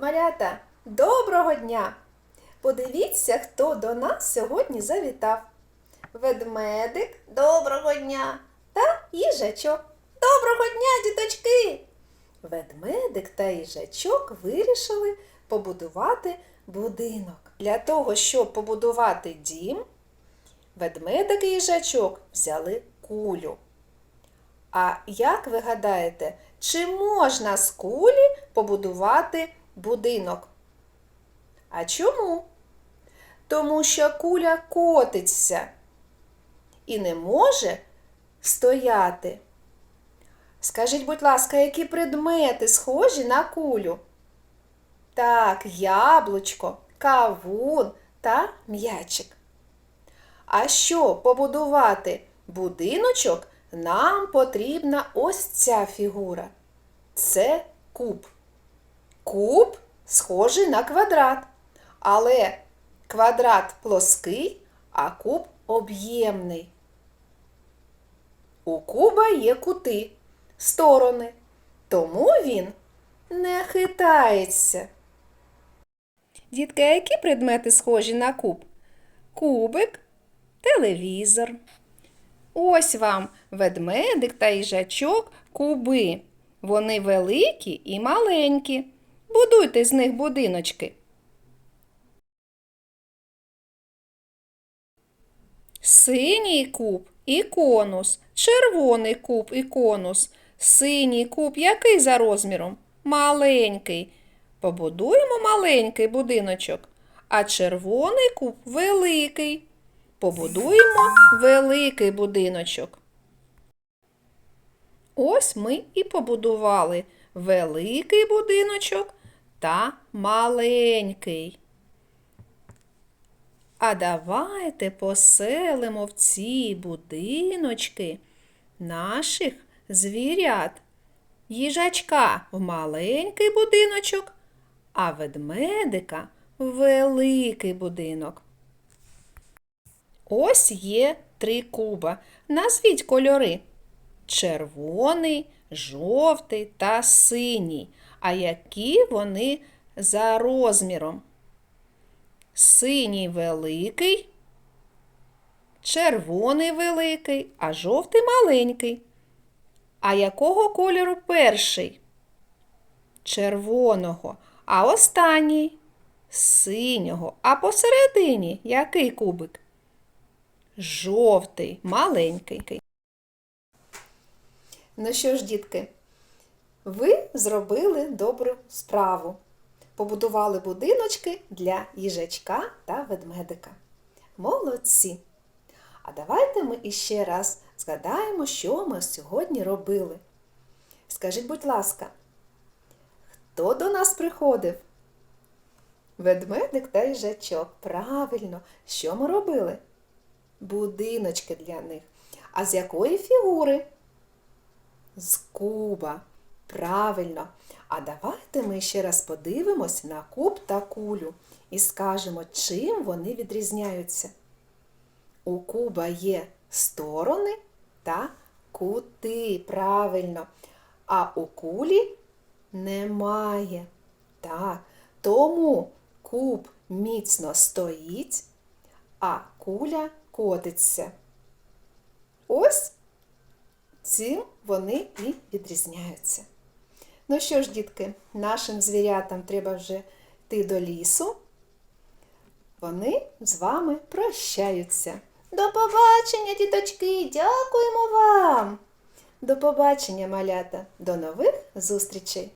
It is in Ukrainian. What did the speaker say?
Малята, доброго дня! Подивіться, хто до нас сьогодні завітав. Ведмедик, доброго дня! Та їжачок. Доброго дня, діточки! Ведмедик та їжачок вирішили побудувати будинок. Для того, щоб побудувати дім, ведмедик і їжачок взяли кулю. А як ви гадаєте, чи можна з кулі побудувати будинок? А чому? Тому що куля котиться і не може стояти. Скажіть, будь ласка, які предмети схожі на кулю? Так, яблучко, кавун та м'ячик. А щоб побудувати будиночок, нам потрібна ось ця фігура. Це куб. Куб схожий на квадрат, але квадрат плоский, а куб об'ємний. У куба є кути, сторони, тому він не хитається. Дітки, які предмети схожі на куб? Кубик, телевізор. Ось вам ведмедик та їжачок куби. Вони великі і маленькі. Будуйте з них будиночки. Синій куб і конус, червоний куб і конус. Синій куб який за розміром? Маленький. Побудуємо маленький будиночок, а червоний куб великий. Побудуємо великий будиночок. Ось ми і побудували великий будиночок та маленький. А давайте поселимо в ці будиночки наших звірят. Їжачка в маленький будиночок, а ведмедика в великий будинок. Ось є три куба. Назвіть кольори червоний, жовтий та синій. А які вони за розміром? Синій великий, червоний великий, а жовтий маленький. А якого кольору перший? Червоного. А останній синього. А посередині який кубик? Жовтий, маленький. Ну що ж, дітки, ви зробили добру справу. Побудували будиночки для їжачка та ведмедика. Молодці! А давайте ми іще раз згадаємо, що ми сьогодні робили. Скажіть, будь ласка, хто до нас приходив? Ведмедик та їжачок. Правильно, що ми робили? Будиночки для них. А з якої фігури? З куба. Правильно. А давайте ми ще раз подивимось на куб та кулю і скажемо, чим вони відрізняються. У куба є сторони та кути. Правильно. А у кулі немає. Так. Тому куб міцно стоїть, а куля котиться. Ось цим вони і відрізняються. Ну що ж, дітки, нашим звірятам треба вже йти до лісу. Вони з вами прощаються. До побачення, діточки! Дякуємо вам! До побачення, малята! До нових зустрічей!